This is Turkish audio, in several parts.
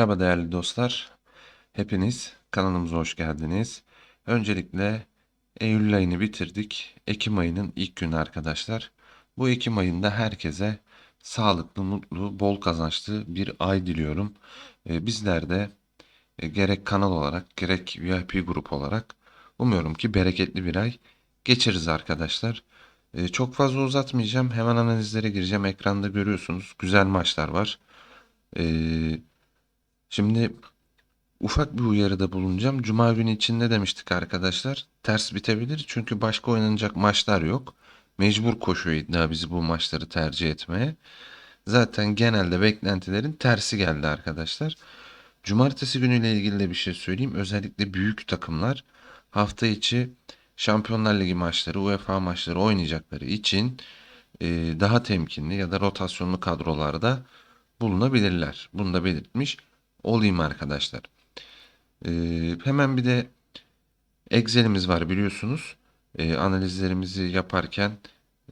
Merhaba değerli dostlar. Hepiniz kanalımıza hoş geldiniz. Öncelikle Eylül ayını bitirdik. Ekim ayının ilk günü arkadaşlar. Bu Ekim ayında herkese sağlıklı, mutlu, bol kazançlı bir ay diliyorum. Ee, bizler de e, gerek kanal olarak gerek VIP grup olarak umuyorum ki bereketli bir ay geçiririz arkadaşlar. Ee, çok fazla uzatmayacağım. Hemen analizlere gireceğim. Ekranda görüyorsunuz. Güzel maçlar var. Ee, Şimdi ufak bir uyarıda bulunacağım. Cuma günü için ne demiştik arkadaşlar? Ters bitebilir çünkü başka oynanacak maçlar yok. Mecbur koşuyor iddia bizi bu maçları tercih etmeye. Zaten genelde beklentilerin tersi geldi arkadaşlar. Cumartesi günüyle ilgili de bir şey söyleyeyim. Özellikle büyük takımlar hafta içi Şampiyonlar Ligi maçları, UEFA maçları oynayacakları için e, daha temkinli ya da rotasyonlu kadrolarda bulunabilirler. Bunu da belirtmiş olayım arkadaşlar. Ee, hemen bir de Excel'imiz var biliyorsunuz. Ee, analizlerimizi yaparken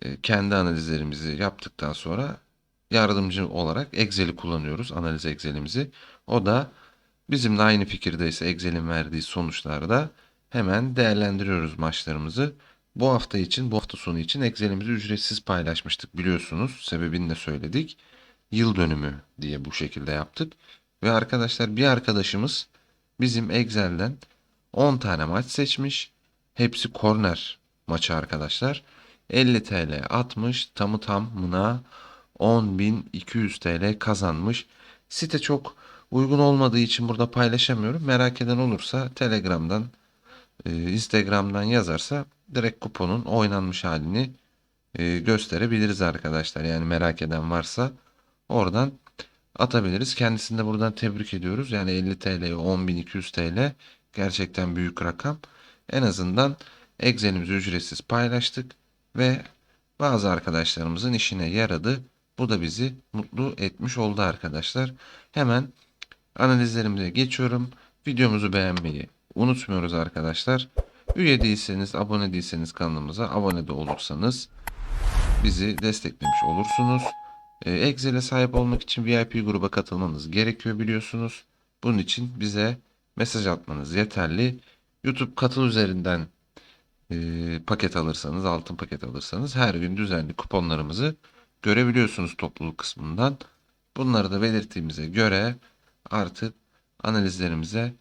e, kendi analizlerimizi yaptıktan sonra yardımcı olarak Excel'i kullanıyoruz. Analiz Excel'imizi. O da bizimle aynı fikirdeyse Excel'in verdiği sonuçlarda hemen değerlendiriyoruz maçlarımızı. Bu hafta için, bu hafta sonu için Excel'imizi ücretsiz paylaşmıştık biliyorsunuz. Sebebini de söyledik. Yıl dönümü diye bu şekilde yaptık. Ve arkadaşlar bir arkadaşımız bizim Excel'den 10 tane maç seçmiş. Hepsi korner maçı arkadaşlar. 50 TL atmış tamı tamına 10.200 TL kazanmış. Site çok uygun olmadığı için burada paylaşamıyorum. Merak eden olursa Telegram'dan, e, Instagram'dan yazarsa direkt kuponun oynanmış halini e, gösterebiliriz arkadaşlar. Yani merak eden varsa oradan atabiliriz. Kendisini de buradan tebrik ediyoruz. Yani 50 TL'ye 10.200 TL gerçekten büyük rakam. En azından Excel'imizi ücretsiz paylaştık ve bazı arkadaşlarımızın işine yaradı. Bu da bizi mutlu etmiş oldu arkadaşlar. Hemen analizlerimize geçiyorum. Videomuzu beğenmeyi unutmuyoruz arkadaşlar. Üye değilseniz, abone değilseniz kanalımıza abone de olursanız bizi desteklemiş olursunuz. E, Excel'e sahip olmak için VIP gruba katılmanız gerekiyor biliyorsunuz. Bunun için bize mesaj atmanız yeterli. YouTube katıl üzerinden e, paket alırsanız, altın paket alırsanız her gün düzenli kuponlarımızı görebiliyorsunuz topluluk kısmından. Bunları da belirttiğimize göre artık analizlerimize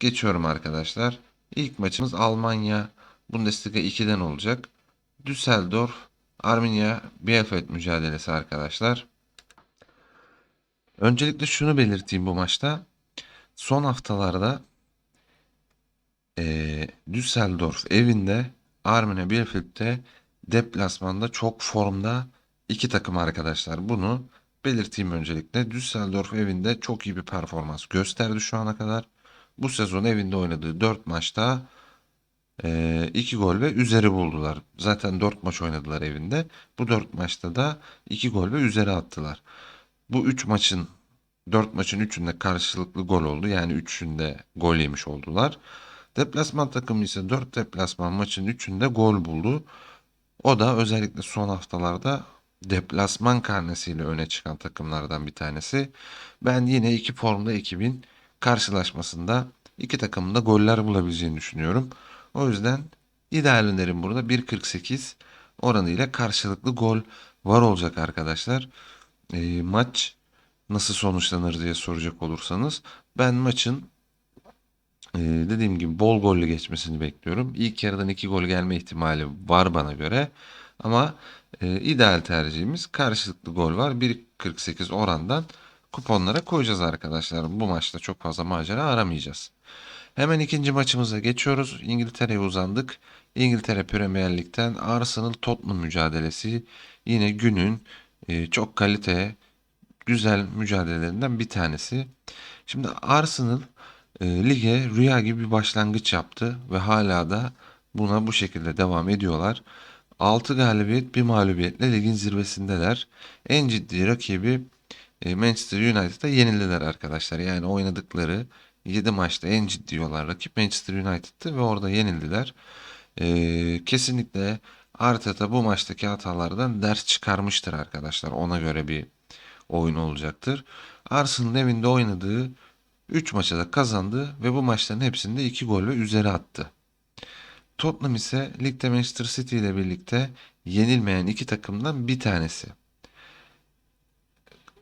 geçiyorum arkadaşlar. İlk maçımız Almanya Bundesliga 2'den olacak. Düsseldorf Arminia Bielefeld mücadelesi arkadaşlar. Öncelikle şunu belirteyim bu maçta. Son haftalarda e, Düsseldorf evinde Arminia Bielefeld'de deplasmanda çok formda iki takım arkadaşlar. Bunu belirteyim öncelikle. Düsseldorf evinde çok iyi bir performans gösterdi şu ana kadar. Bu sezon evinde oynadığı 4 maçta 2 gol ve üzeri buldular. Zaten 4 maç oynadılar evinde. Bu 4 maçta da 2 gol ve üzeri attılar. Bu 3 maçın 4 maçın 3'ünde karşılıklı gol oldu. Yani 3'ünde gol yemiş oldular. Deplasman takımı ise 4 deplasman maçın 3'ünde gol buldu. O da özellikle son haftalarda deplasman karnesiyle öne çıkan takımlardan bir tanesi. Ben yine iki formda ekibin karşılaşmasında iki takımın da goller bulabileceğini düşünüyorum. O yüzden ideal önerim burada 1.48 oranıyla karşılıklı gol var olacak arkadaşlar. E, maç nasıl sonuçlanır diye soracak olursanız ben maçın e, dediğim gibi bol gollü geçmesini bekliyorum. İlk yarıdan 2 gol gelme ihtimali var bana göre. Ama e, ideal tercihimiz karşılıklı gol var. 1.48 orandan kuponlara koyacağız arkadaşlar. Bu maçta çok fazla macera aramayacağız. Hemen ikinci maçımıza geçiyoruz. İngiltere'ye uzandık. İngiltere Premier Lig'den Arsenal Tottenham mücadelesi yine günün e, çok kalite güzel mücadelelerinden bir tanesi. Şimdi Arsenal e, lige rüya gibi bir başlangıç yaptı ve hala da buna bu şekilde devam ediyorlar. 6 galibiyet bir mağlubiyetle ligin zirvesindeler. En ciddi rakibi Manchester United'a yenildiler arkadaşlar. Yani oynadıkları 7 maçta en ciddi olan rakip Manchester United'tı ve orada yenildiler. Ee, kesinlikle Arteta bu maçtaki hatalardan ders çıkarmıştır arkadaşlar. Ona göre bir oyun olacaktır. Arsenal'ın evinde oynadığı 3 maçı da kazandı ve bu maçların hepsinde 2 gol ve üzeri attı. Tottenham ise ligde Manchester City ile birlikte yenilmeyen iki takımdan bir tanesi.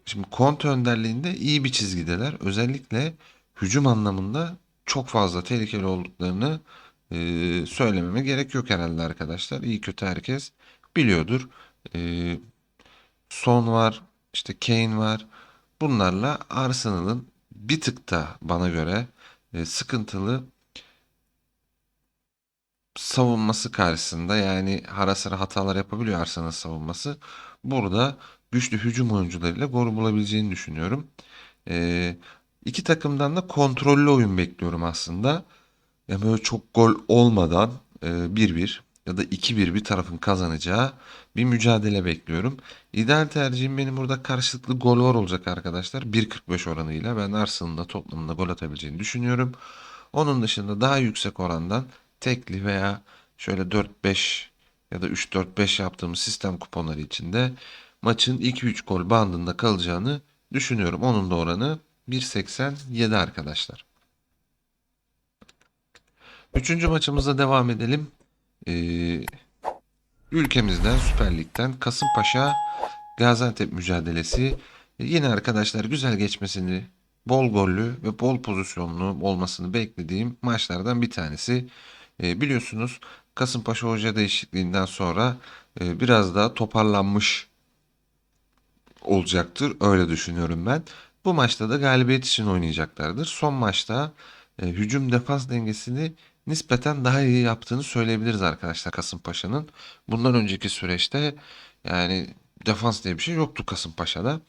Şimdi Conte önderliğinde iyi bir çizgideler. Özellikle hücum anlamında çok fazla tehlikeli olduklarını e, söylememe gerek yok herhalde arkadaşlar. İyi kötü herkes biliyordur. E, Son var, işte Kane var. Bunlarla Arsenal'ın bir tık da bana göre e, sıkıntılı savunması karşısında yani ara sıra hatalar yapabiliyor Arsenal savunması. Burada güçlü hücum oyuncularıyla gol bulabileceğini düşünüyorum. E, iki takımdan da kontrollü oyun bekliyorum aslında. Yani böyle çok gol olmadan e, 1-1 ya da 2-1 bir tarafın kazanacağı bir mücadele bekliyorum. İdeal tercihim benim burada karşılıklı gol var olacak arkadaşlar. 1.45 oranıyla ben Arsenal'ın da Tottenham'ın gol atabileceğini düşünüyorum. Onun dışında daha yüksek orandan tekli veya şöyle 4-5 ya da 3-4-5 yaptığımız sistem kuponları içinde maçın 2-3 gol bandında kalacağını düşünüyorum. Onun da oranı 1.87 arkadaşlar. Üçüncü maçımıza devam edelim. Ee, ülkemizden Süper Lig'den Kasımpaşa Gaziantep mücadelesi. Ee, yine arkadaşlar güzel geçmesini, bol gollü ve bol pozisyonlu olmasını beklediğim maçlardan bir tanesi. Ee, biliyorsunuz Kasımpaşa hoca değişikliğinden sonra e, biraz daha toparlanmış olacaktır. Öyle düşünüyorum ben. Bu maçta da galibiyet için oynayacaklardır. Son maçta e, hücum defans dengesini nispeten daha iyi yaptığını söyleyebiliriz arkadaşlar Kasımpaşa'nın. Bundan önceki süreçte yani defans diye bir şey yoktu Kasımpaşa'da.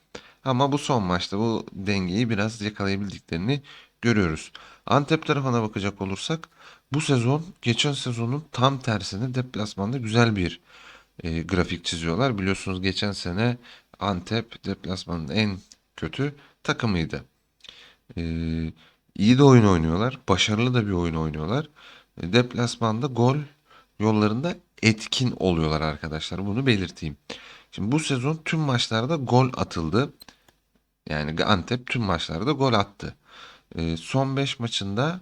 Ama bu son maçta bu dengeyi biraz yakalayabildiklerini görüyoruz. Antep tarafına bakacak olursak bu sezon geçen sezonun tam tersine deplasmanda güzel bir e, grafik çiziyorlar. Biliyorsunuz geçen sene Antep deplasmanın en kötü takımıydı. E, iyi de oyun oynuyorlar. Başarılı da bir oyun oynuyorlar. E, deplasmanda gol yollarında etkin oluyorlar arkadaşlar. Bunu belirteyim. Şimdi bu sezon tüm maçlarda gol atıldı. Yani Antep tüm maçlarda gol attı. E, son 5 maçında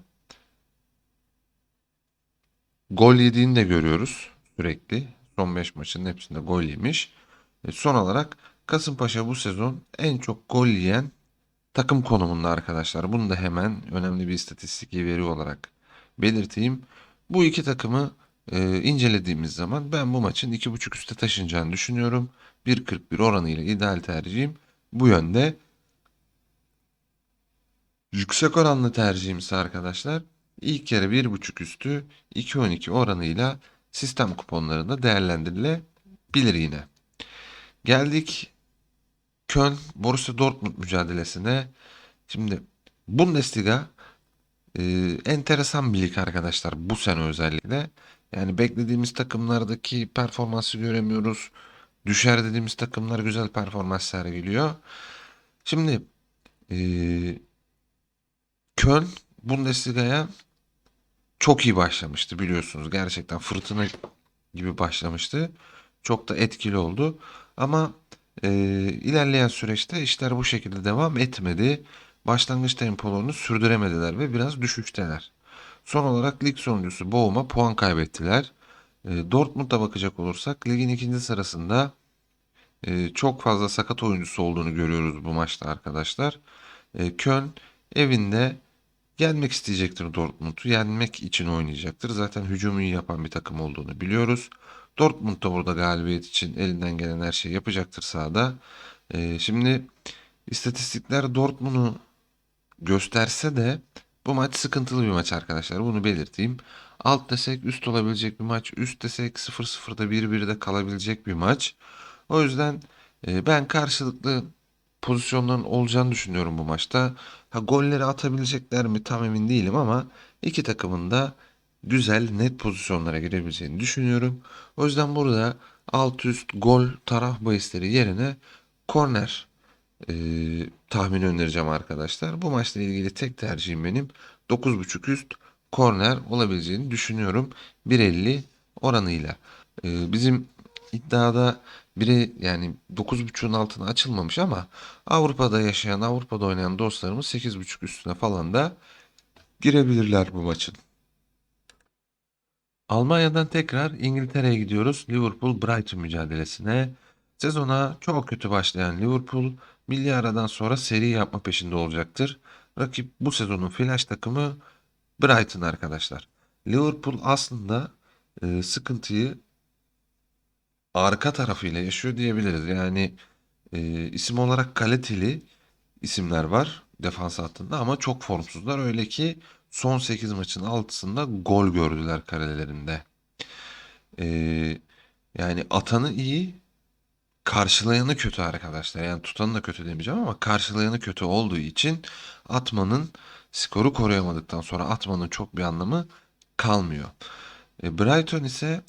gol yediğini de görüyoruz sürekli. Son 5 maçın hepsinde gol yemiş. E, son olarak Kasımpaşa bu sezon en çok gol yiyen takım konumunda arkadaşlar. Bunu da hemen önemli bir istatistik veri olarak belirteyim. Bu iki takımı e, incelediğimiz zaman ben bu maçın 2.5 üste taşınacağını düşünüyorum. 1.41 oranıyla ideal tercihim bu yönde. Yüksek oranlı tercihim ise arkadaşlar ilk yarı 1.5 üstü 2.12 oranıyla sistem kuponlarında değerlendirilebilir yine. Geldik Köln Borussia Dortmund mücadelesine. Şimdi Bundesliga e, enteresan bir lig arkadaşlar bu sene özellikle. Yani beklediğimiz takımlardaki performansı göremiyoruz. Düşer dediğimiz takımlar güzel performans sergiliyor. Şimdi e, Köln Bundesliga'ya çok iyi başlamıştı biliyorsunuz. Gerçekten fırtına gibi başlamıştı. Çok da etkili oldu. Ama e, ilerleyen süreçte işler bu şekilde devam etmedi. Başlangıç tempolarını sürdüremediler ve biraz düşüşteler. Son olarak lig sonuncusu Boğum'a puan kaybettiler. E, Dortmund'a bakacak olursak ligin ikinci sırasında e, çok fazla sakat oyuncusu olduğunu görüyoruz bu maçta arkadaşlar. E, Köln evinde yenmek isteyecektir Dortmund'u. Yenmek için oynayacaktır. Zaten hücumu yapan bir takım olduğunu biliyoruz. Dortmund da burada galibiyet için elinden gelen her şeyi yapacaktır sahada. Ee, şimdi istatistikler Dortmund'u gösterse de bu maç sıkıntılı bir maç arkadaşlar. Bunu belirteyim. Alt desek üst olabilecek bir maç. Üst desek 0-0'da 1-1'de kalabilecek bir maç. O yüzden e, ben karşılıklı pozisyonların olacağını düşünüyorum bu maçta. Ha golleri atabilecekler mi tam emin değilim ama iki takımın da güzel net pozisyonlara girebileceğini düşünüyorum. O yüzden burada alt üst gol taraf bahisleri yerine korner e, tahmini önereceğim arkadaşlar. Bu maçla ilgili tek tercihim benim 9.5 üst korner olabileceğini düşünüyorum 1.50 oranıyla. E, bizim iddiada biri yani 9.5'un altına açılmamış ama Avrupa'da yaşayan, Avrupa'da oynayan dostlarımız 8.5 üstüne falan da girebilirler bu maçın. Almanya'dan tekrar İngiltere'ye gidiyoruz. Liverpool Brighton mücadelesine. Sezona çok kötü başlayan Liverpool milli aradan sonra seri yapma peşinde olacaktır. Rakip bu sezonun flash takımı Brighton arkadaşlar. Liverpool aslında e, sıkıntıyı arka tarafıyla yaşıyor diyebiliriz. Yani e, isim olarak kaliteli isimler var defans hattında ama çok formsuzlar. Öyle ki son 8 maçın 6'sında gol gördüler karelerinde. E, yani atanı iyi, karşılayanı kötü arkadaşlar. Yani tutanı da kötü demeyeceğim ama karşılayanı kötü olduğu için atmanın skoru koruyamadıktan sonra atmanın çok bir anlamı kalmıyor. E, Brighton ise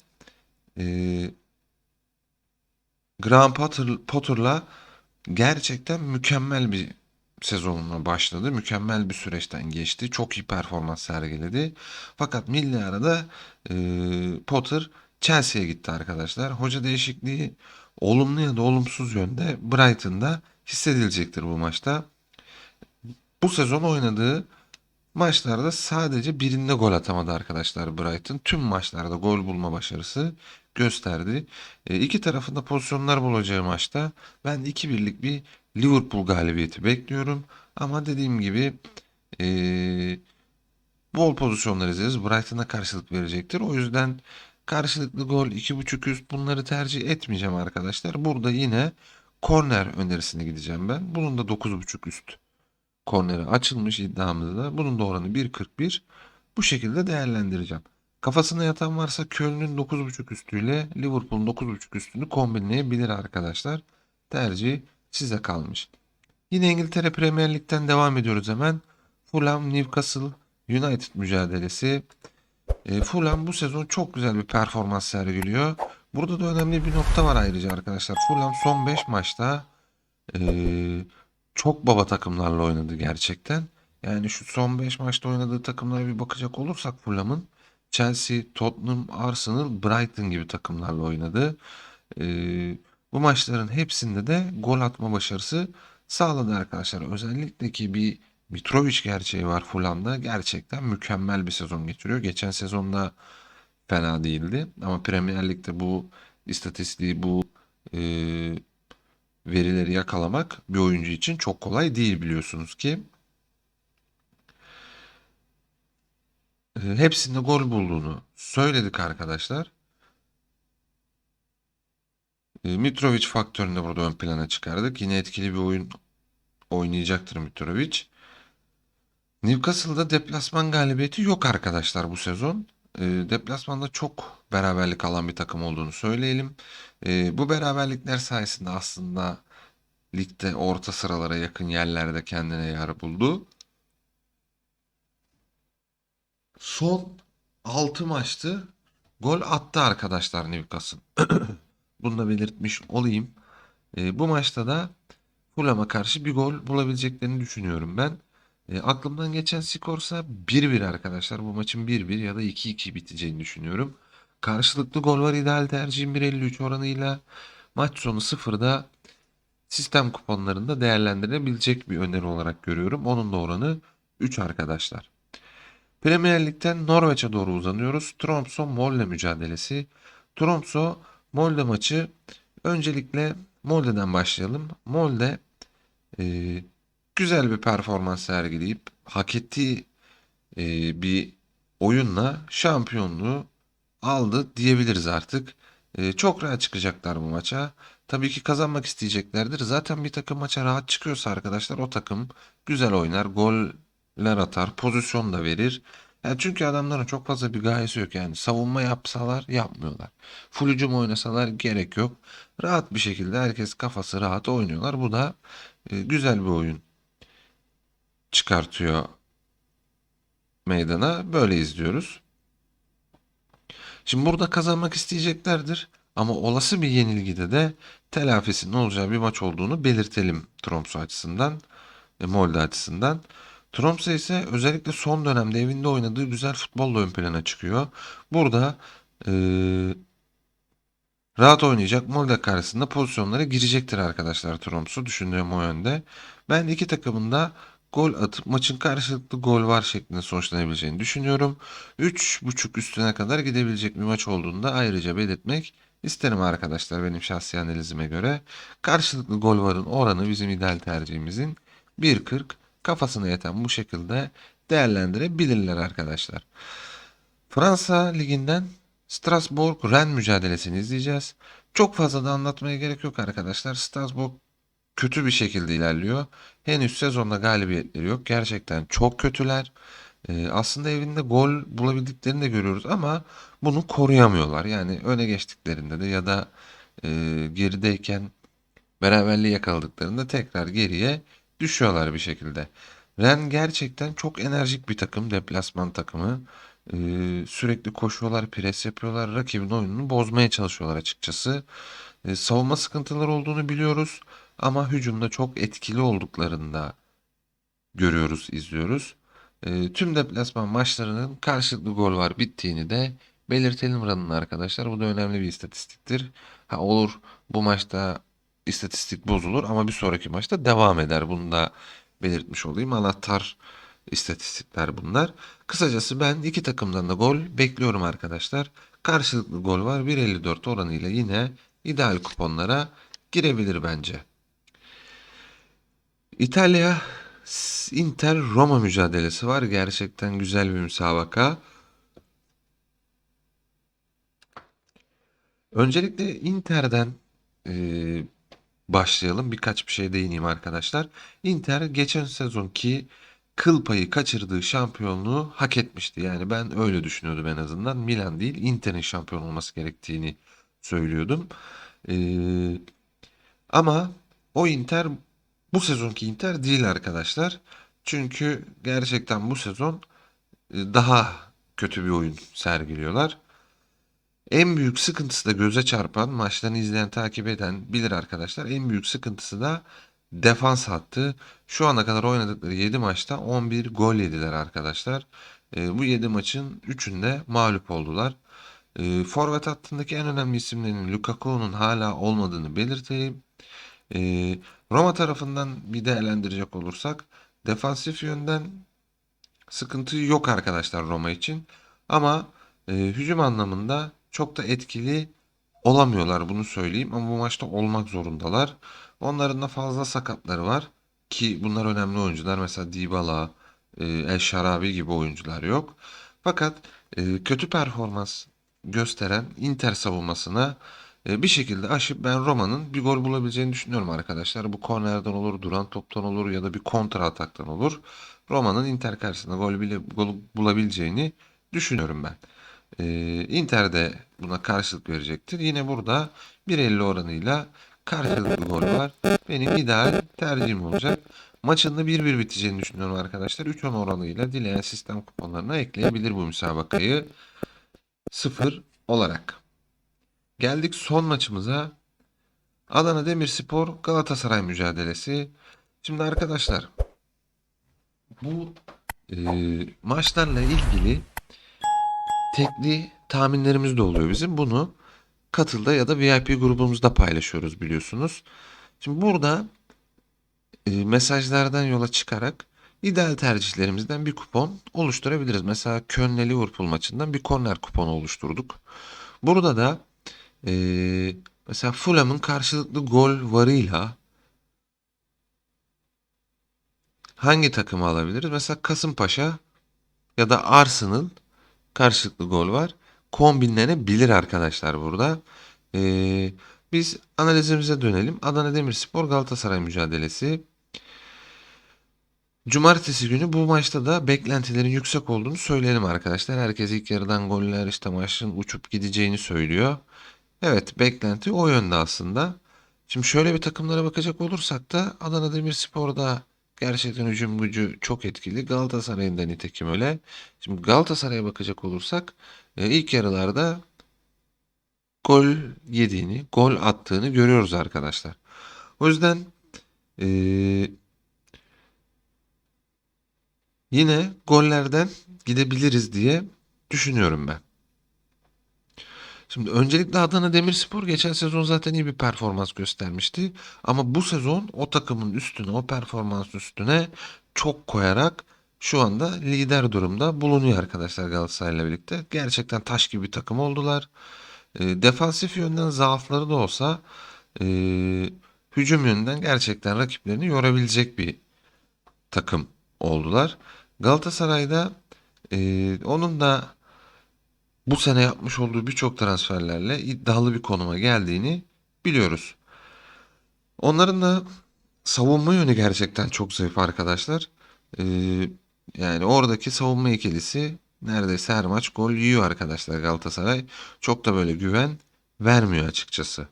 e, Graham Potter, Potter'la gerçekten mükemmel bir sezonuna başladı. Mükemmel bir süreçten geçti. Çok iyi performans sergiledi. Fakat milli arada e, Potter Chelsea'ye gitti arkadaşlar. Hoca değişikliği olumlu ya da olumsuz yönde Brighton'da hissedilecektir bu maçta. Bu sezon oynadığı maçlarda sadece birinde gol atamadı arkadaşlar Brighton. Tüm maçlarda gol bulma başarısı gösterdi. E, iki tarafında pozisyonlar bulacağı maçta ben 2-1'lik bir Liverpool galibiyeti bekliyorum. Ama dediğim gibi e, bol pozisyonlar izleriz. Brighton'a karşılık verecektir. O yüzden karşılıklı gol 2.5 üst bunları tercih etmeyeceğim arkadaşlar. Burada yine korner önerisine gideceğim ben. Bunun da 9.5 üst korneri açılmış iddiamızda. Bunun da oranı 1.41. Bu şekilde değerlendireceğim. Kafasına yatan varsa Köln'ün 9.5 üstüyle Liverpool'un 9.5 üstünü kombinleyebilir arkadaşlar. Tercih size kalmış. Yine İngiltere Premier Lig'den devam ediyoruz hemen. Fulham Newcastle United mücadelesi. E, Fulham bu sezon çok güzel bir performans sergiliyor. Burada da önemli bir nokta var ayrıca arkadaşlar. Fulham son 5 maçta e, çok baba takımlarla oynadı gerçekten. Yani şu son 5 maçta oynadığı takımlara bir bakacak olursak Fulham'ın Chelsea, Tottenham, Arsenal, Brighton gibi takımlarla oynadı. Ee, bu maçların hepsinde de gol atma başarısı sağladı arkadaşlar. Özellikle ki bir Mitrovic gerçeği var Fulham'da. Gerçekten mükemmel bir sezon geçiriyor. Geçen sezonda fena değildi. Ama Premier Lig'de bu istatistiği, bu e, verileri yakalamak bir oyuncu için çok kolay değil biliyorsunuz ki. E, hepsinde gol bulduğunu söyledik arkadaşlar. E, Mitrovic faktörünü de burada ön plana çıkardık. Yine etkili bir oyun oynayacaktır Mitrovic. Newcastle'da deplasman galibiyeti yok arkadaşlar bu sezon. E, deplasmanda çok beraberlik alan bir takım olduğunu söyleyelim. E, bu beraberlikler sayesinde aslında ligde orta sıralara yakın yerlerde kendine yer buldu. Son 6 maçtı gol attı arkadaşlar Newcastle. Bunu da belirtmiş olayım. E, bu maçta da Fulham'a karşı bir gol bulabileceklerini düşünüyorum ben. E, aklımdan geçen skorsa 1-1 arkadaşlar. Bu maçın 1-1 ya da 2-2 biteceğini düşünüyorum. Karşılıklı gol var ideal tercihim 1.53 oranıyla. Maç sonu 0'da sistem kuponlarında değerlendirilebilecek bir öneri olarak görüyorum. Onun da oranı 3 arkadaşlar. Premier Lig'den Norveç'e doğru uzanıyoruz. Tromsø-Molde mücadelesi. Tromsø-Molde maçı öncelikle Molde'den başlayalım. Molde e, güzel bir performans sergileyip hak ettiği e, bir oyunla şampiyonluğu aldı diyebiliriz artık. E, çok rahat çıkacaklar bu maça. Tabii ki kazanmak isteyeceklerdir. Zaten bir takım maça rahat çıkıyorsa arkadaşlar o takım güzel oynar, goller atar, pozisyon da verir. Yani çünkü adamların çok fazla bir gayesi yok yani. Savunma yapsalar yapmıyorlar. Full hücum oynasalar gerek yok. Rahat bir şekilde herkes kafası rahat oynuyorlar. Bu da e, güzel bir oyun çıkartıyor meydana. Böyle izliyoruz. Şimdi burada kazanmak isteyeceklerdir. Ama olası bir yenilgide de telafisinin olacağı bir maç olduğunu belirtelim Tromsø açısından, e, Molde açısından. Tromsø ise özellikle son dönemde evinde oynadığı güzel futbolla ön plana çıkıyor. Burada e, rahat oynayacak. Molde karşısında pozisyonlara girecektir arkadaşlar Tromsø. Düşündüğüm o yönde. Ben iki takımın da gol atıp maçın karşılıklı gol var şeklinde sonuçlanabileceğini düşünüyorum. 3.5 üstüne kadar gidebilecek bir maç olduğunu da ayrıca belirtmek isterim arkadaşlar benim şahsi analizime göre. Karşılıklı gol varın oranı bizim ideal tercihimizin 1.40 kafasına yeten bu şekilde değerlendirebilirler arkadaşlar. Fransa Ligi'nden Strasbourg-Rennes mücadelesini izleyeceğiz. Çok fazla da anlatmaya gerek yok arkadaşlar. Strasbourg kötü bir şekilde ilerliyor. Henüz sezonda galibiyetleri yok. Gerçekten çok kötüler. Ee, aslında evinde gol bulabildiklerini de görüyoruz ama bunu koruyamıyorlar. Yani öne geçtiklerinde de ya da e, gerideyken beraberliği yakaladıklarında tekrar geriye düşüyorlar bir şekilde. Ren gerçekten çok enerjik bir takım, deplasman takımı. Ee, sürekli koşuyorlar, pres yapıyorlar, rakibin oyununu bozmaya çalışıyorlar açıkçası. Ee, savunma sıkıntıları olduğunu biliyoruz ama hücumda çok etkili olduklarında görüyoruz, izliyoruz. Ee, tüm deplasman maçlarının karşılıklı gol var bittiğini de belirtelim Ran'ın arkadaşlar. Bu da önemli bir istatistiktir. Ha olur bu maçta istatistik bozulur ama bir sonraki maçta devam eder. Bunu da belirtmiş olayım. Anahtar istatistikler bunlar. Kısacası ben iki takımdan da gol bekliyorum arkadaşlar. Karşılıklı gol var. 1.54 oranıyla yine ideal kuponlara girebilir bence. İtalya Inter Roma mücadelesi var. Gerçekten güzel bir müsabaka. Öncelikle Inter'den e, başlayalım. Birkaç bir şey değineyim arkadaşlar. Inter geçen sezonki kıl payı kaçırdığı şampiyonluğu hak etmişti. Yani ben öyle düşünüyordum en azından. Milan değil Inter'in şampiyon olması gerektiğini söylüyordum. Ee, ama o Inter bu sezonki Inter değil arkadaşlar. Çünkü gerçekten bu sezon e, daha kötü bir oyun sergiliyorlar. En büyük sıkıntısı da göze çarpan, maçlarını izleyen, takip eden bilir arkadaşlar. En büyük sıkıntısı da defans hattı. Şu ana kadar oynadıkları 7 maçta 11 gol yediler arkadaşlar. E, bu 7 maçın 3'ünde mağlup oldular. E, forvet hattındaki en önemli isimlerin Lukaku'nun hala olmadığını belirteyim. E, Roma tarafından bir değerlendirecek olursak defansif yönden sıkıntı yok arkadaşlar Roma için. Ama e, hücum anlamında çok da etkili olamıyorlar bunu söyleyeyim ama bu maçta olmak zorundalar. Onların da fazla sakatları var ki bunlar önemli oyuncular. Mesela Dybala, e, El Şarabi gibi oyuncular yok. Fakat e, kötü performans gösteren Inter savunmasına e, bir şekilde aşıp ben Roma'nın bir gol bulabileceğini düşünüyorum arkadaşlar. Bu kornerden olur, duran toptan olur ya da bir kontra ataktan olur. Roma'nın Inter karşısında gol bile gol bulabileceğini düşünüyorum ben. E, Inter de buna karşılık verecektir. Yine burada 1.50 oranıyla karşılıklı gol var. Benim ideal tercihim olacak. Maçın da 1-1 biteceğini düşünüyorum arkadaşlar. 3-10 oranıyla dileyen sistem kuponlarına ekleyebilir bu müsabakayı. 0 olarak. Geldik son maçımıza. Adana Demirspor Galatasaray mücadelesi. Şimdi arkadaşlar bu e, maçlarla ilgili tekli tahminlerimiz de oluyor bizim. Bunu katılda ya da VIP grubumuzda paylaşıyoruz biliyorsunuz. Şimdi burada e, mesajlardan yola çıkarak ideal tercihlerimizden bir kupon oluşturabiliriz. Mesela Köln'le Liverpool maçından bir korner kuponu oluşturduk. Burada da e, mesela Fulham'ın karşılıklı gol varıyla hangi takımı alabiliriz? Mesela Kasımpaşa ya da Arsenal karşılıklı gol var. Kombinlenebilir arkadaşlar burada. Ee, biz analizimize dönelim. Adana Demirspor Galatasaray mücadelesi. Cumartesi günü bu maçta da beklentilerin yüksek olduğunu söyleyelim arkadaşlar. Herkes ilk yarıdan goller işte maçın uçup gideceğini söylüyor. Evet beklenti o yönde aslında. Şimdi şöyle bir takımlara bakacak olursak da Adana Demirspor'da gerçekten hücum gücü çok etkili. Galatasaray'ın da nitekim öyle. Şimdi Galatasaray'a bakacak olursak e, ilk yarılarda gol yediğini, gol attığını görüyoruz arkadaşlar. O yüzden e, yine gollerden gidebiliriz diye düşünüyorum ben. Şimdi öncelikle Adana Demirspor geçen sezon zaten iyi bir performans göstermişti. Ama bu sezon o takımın üstüne, o performans üstüne çok koyarak şu anda lider durumda bulunuyor arkadaşlar Galatasaray'la birlikte. Gerçekten taş gibi bir takım oldular. E, defansif yönden zaafları da olsa e, hücum yönünden gerçekten rakiplerini yorabilecek bir takım oldular. Galatasaray'da e, onun da bu sene yapmış olduğu birçok transferlerle iddialı bir konuma geldiğini biliyoruz. Onların da savunma yönü gerçekten çok zayıf arkadaşlar. Ee, yani oradaki savunma ikilisi neredeyse her maç gol yiyor arkadaşlar Galatasaray. Çok da böyle güven vermiyor açıkçası.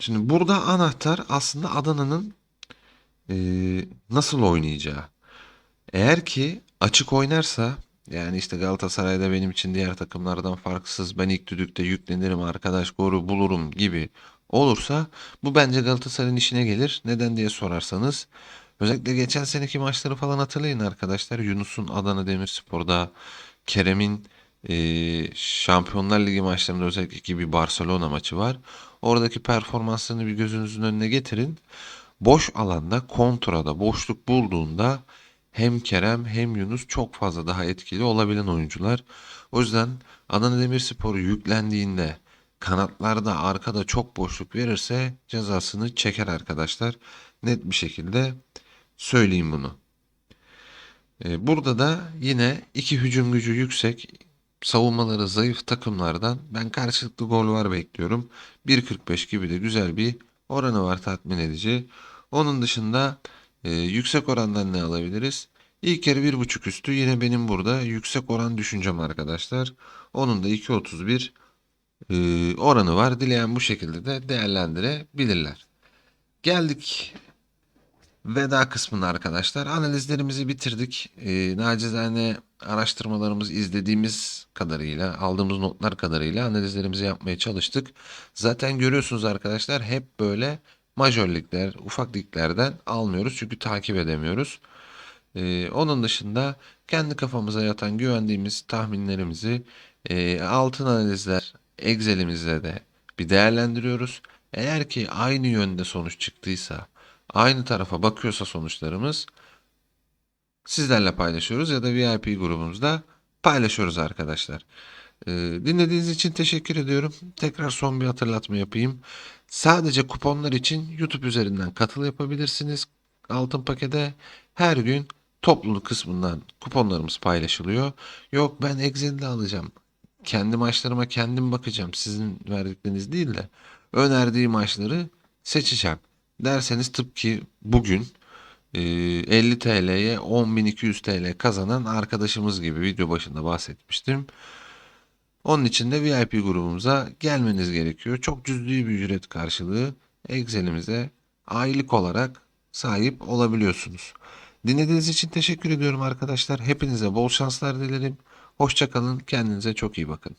Şimdi burada anahtar aslında Adana'nın ee, nasıl oynayacağı. Eğer ki açık oynarsa yani işte Galatasaray'da benim için diğer takımlardan farksız ben ilk düdükte yüklenirim arkadaş golü bulurum gibi olursa bu bence Galatasaray'ın işine gelir. Neden diye sorarsanız özellikle geçen seneki maçları falan hatırlayın arkadaşlar. Yunus'un Adana Demirspor'da Kerem'in eee, Şampiyonlar Ligi maçlarında özellikle ki bir Barcelona maçı var. Oradaki performanslarını bir gözünüzün önüne getirin. Boş alanda kontrada boşluk bulduğunda hem Kerem hem Yunus çok fazla daha etkili olabilen oyuncular. O yüzden Adana Demirspor yüklendiğinde kanatlarda arkada çok boşluk verirse cezasını çeker arkadaşlar. Net bir şekilde söyleyeyim bunu. Ee, Burada da yine iki hücum gücü yüksek, savunmaları zayıf takımlardan ben karşılıklı gol var bekliyorum. 1.45 gibi de güzel bir oranı var tatmin edici. Onun dışında e, yüksek orandan ne alabiliriz? İlk yarı 1.5 üstü yine benim burada yüksek oran düşüncem arkadaşlar. Onun da 2.31 e, oranı var. Dileyen bu şekilde de değerlendirebilirler. Geldik veda kısmına arkadaşlar. Analizlerimizi bitirdik. Ee, nacizane araştırmalarımız izlediğimiz kadarıyla, aldığımız notlar kadarıyla analizlerimizi yapmaya çalıştık. Zaten görüyorsunuz arkadaşlar hep böyle majör ligler, ufak liglerden almıyoruz çünkü takip edemiyoruz. Ee, onun dışında kendi kafamıza yatan güvendiğimiz tahminlerimizi e, altın analizler Excel'imizde de bir değerlendiriyoruz. Eğer ki aynı yönde sonuç çıktıysa, aynı tarafa bakıyorsa sonuçlarımız sizlerle paylaşıyoruz ya da VIP grubumuzda paylaşıyoruz arkadaşlar. Ee, dinlediğiniz için teşekkür ediyorum. Tekrar son bir hatırlatma yapayım. Sadece kuponlar için YouTube üzerinden katıl yapabilirsiniz. Altın pakete her gün topluluk kısmından kuponlarımız paylaşılıyor. Yok ben Excel'de alacağım. Kendi maçlarıma kendim bakacağım. Sizin verdikleriniz değil de önerdiği maçları seçeceğim. Derseniz tıpkı bugün e, 50 TL'ye 10.200 TL kazanan arkadaşımız gibi video başında bahsetmiştim. Onun için de VIP grubumuza gelmeniz gerekiyor. Çok cüzi bir ücret karşılığı Excel'imize aylık olarak sahip olabiliyorsunuz. Dinlediğiniz için teşekkür ediyorum arkadaşlar. Hepinize bol şanslar dilerim. Hoşçakalın. Kendinize çok iyi bakın.